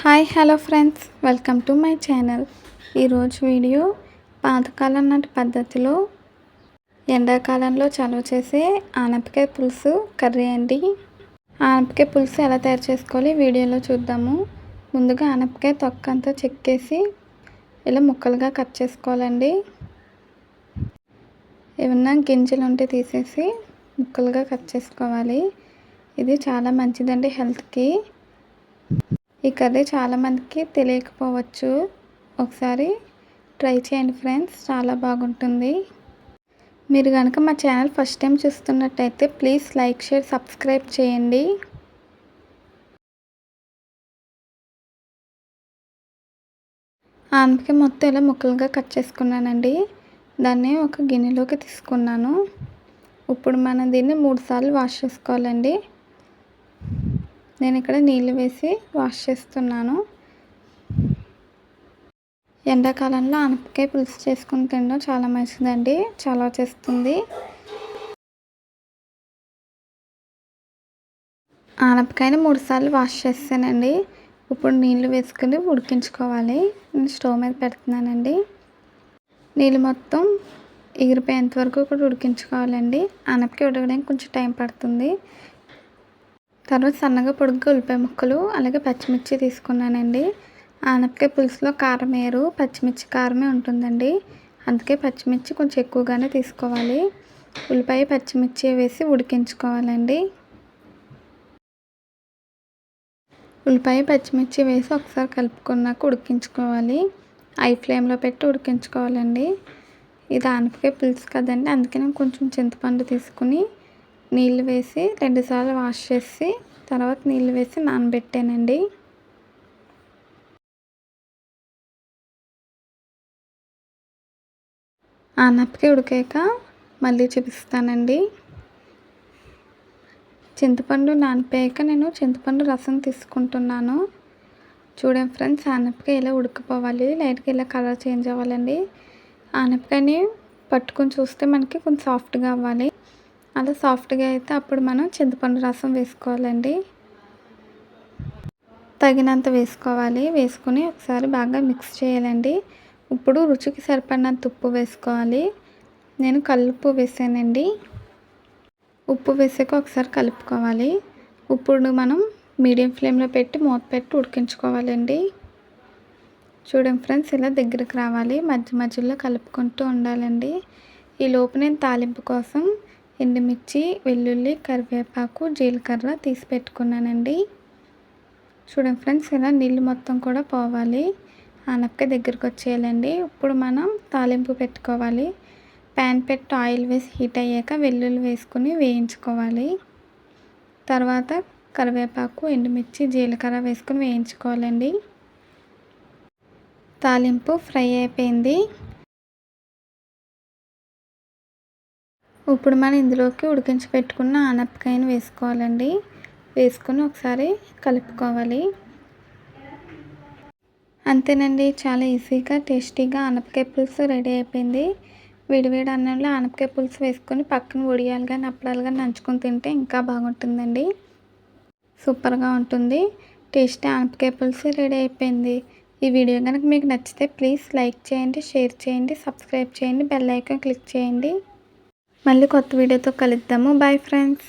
Hi hello friends. Welcome to my channel. ఈరోజు video పాతకాలం నాటి పద్ధతిలో ఎండాకాలంలో చలువ చేసే ఆనపకాయ పులుసు కర్రీ అండి. ఆనపకాయ పులుసు ఎలా తయారు చేసుకోవాలి వీడియోలో చూద్దాము. ముందుగా ఆనపకాయ తొక్క అంతా చెక్కేసి ఇలా ముక్కలుగా కట్ చేసుకోవాలండి. ఏమన్నా గింజలు ఉంటే తీసేసి ముక్కలుగా కట్ చేసుకోవాలి. ఇది చాలా మంచిదండి హెల్త్కి. ఈ కర్రీ చాలామందికి తెలియకపోవచ్చు. ఒకసారి ట్రై చేయండి ఫ్రెండ్స్ చాలా బాగుంటుంది. మీరు కనుక మా ఛానల్ ఫస్ట్ టైం చూస్తున్నట్టయితే ప్లీజ్ లైక్ షేర్ సబ్స్క్రైబ్ చేయండి. ఆనపకాయ మొత్తం ఇలా ముక్కలుగా కట్ చేసుకున్నానండి. దాన్ని ఒక గిన్నెలోకి తీసుకున్నాను. ఇప్పుడు మనం దీన్ని మూడుసార్లు వాష్ చేసుకోవాలండి. నేను ఇక్కడ నీళ్ళు వేసి వాష్ చేస్తున్నాను. ఎండాకాలంలో ఆనపకాయ పులుసు చేసుకుని తినడం చాలా మంచిదండి. చాలా చేస్తుంది. ఆనపకాయని మూడుసార్లు వాష్ చేస్తానండి. ఇప్పుడు నీళ్ళు వేసుకుని ఉడికించుకోవాలి. నేను స్టవ్ మీద పెడుతున్నానండి. నీళ్ళు మొత్తం ఎగిరిపోయేంత వరకు కూడా ఉడికించుకోవాలండి. ఆనపకాయ ఉడకడానికి కొంచెం టైం పడుతుంది. తర్వాత సన్నగా పొడుగ్గా ఉల్లిపాయ ముక్కలు అలాగే పచ్చిమిర్చి తీసుకున్నానండి. ఆనపకాయ పులుసులో కారం వేరు పచ్చిమిర్చి కారమే ఉంటుందండి. అందుకే పచ్చిమిర్చి కొంచెం ఎక్కువగానే తీసుకోవాలి. ఉల్లిపాయ పచ్చిమిర్చి వేసి ఉడికించుకోవాలండి. ఉల్లిపాయ పచ్చిమిర్చి వేసి ఒకసారి కలుపుకున్నాక ఉడికించుకోవాలి. ఐ ఫ్లేమ్లో పెట్టి ఉడికించుకోవాలండి. ఇది ఆనపకాయ పులుసు కదండి అందుకే నేను కొంచెం చింతపండు తీసుకుని నీళ్ళు వేసి రెండుసార్లు వాష్ చేసి తర్వాత నీళ్ళు వేసి నానబెట్టానండి. ఆ నప్పకి ఉడికాక మళ్ళీ చూపిస్తానండి. చింతపండు నానిపోయాక నేను చింతపండు రసం తీసుకుంటున్నాను. చూడండి ఫ్రెండ్స్ ఆనపకాయ ఇలా ఉడికిపోవాలి లైట్గా ఇలా కలర్ చేంజ్ అవ్వాలండి. ఆనపకాయని పట్టుకొని చూస్తే మనకి కొంచెం సాఫ్ట్గా అవ్వాలి. అలా సాఫ్ట్గా అయితే అప్పుడు మనం చింతపండు రసం వేసుకోవాలండి. తగినంత వేసుకోవాలి. వేసుకొని ఒకసారి బాగా మిక్స్ చేయాలండి. ఇప్పుడు రుచికి సరిపడినంత ఉప్పు వేసుకోవాలి. నేను కలుపు వేసానండి. ఉప్పు వేసాక ఒకసారి కలుపుకోవాలి. ఇప్పుడు మనం మీడియం ఫ్లేమ్లో పెట్టి మూత పెట్టి ఉడికించుకోవాలండి. చూడండి ఫ్రెండ్స్ ఇలా దగ్గరకు రావాలి. మధ్య మధ్యలో కలుపుకుంటూ ఉండాలండి. ఈ లోపు నేను తాలింపు కోసం ఎండుమిర్చి వెల్లుల్లి కరివేపాకు జీలకర్ర తీసి పెట్టుకున్నానండి చూడండి ఫ్రెండ్స్ ఇలా నీళ్ళు మొత్తం కూడా పోవాలి. ఆనపకాయ దగ్గరికి వచ్చేయాలండి. ఇప్పుడు మనం తాలింపు పెట్టుకోవాలి. ప్యాన్ పెట్టి ఆయిల్ వేసి హీట్ అయ్యాక వెల్లుల్లి వేసుకుని వేయించుకోవాలి. తర్వాత కరివేపాకు ఎండుమిర్చి జీలకర్ర వేసుకొని వేయించుకోవాలండి. తాలింపు ఫ్రై అయిపోయింది. ఇప్పుడు మనం ఇందులోకి ఉడికించి పెట్టుకున్న ఆనపకాయను వేసుకోవాలండి. వేసుకొని ఒకసారి కలుపుకోవాలి. అంతేనండి చాలా ఈజీగా టేస్టీగా ఆనపకాయ పులుసు రెడీ అయిపోయింది. విడివేడి అన్నంలో ఆనపకాయ పులుసు వేసుకొని పక్కన ఉడియాలు కానీ అప్పడాలు కానీ నంచుకొని తింటే ఇంకా బాగుంటుందండి. సూపర్గా ఉంటుంది. టేస్టీ ఆనపకాయ పులుసు రెడీ అయిపోయింది. ఈ వీడియో కనుక మీకు నచ్చితే ప్లీజ్ లైక్ చేయండి షేర్ చేయండి సబ్స్క్రైబ్ చేయండి బెల్ ఐకాన్ క్లిక్ చేయండి. మళ్ళీ కొత్త వీడియోతో కలుద్దాము. Bye friends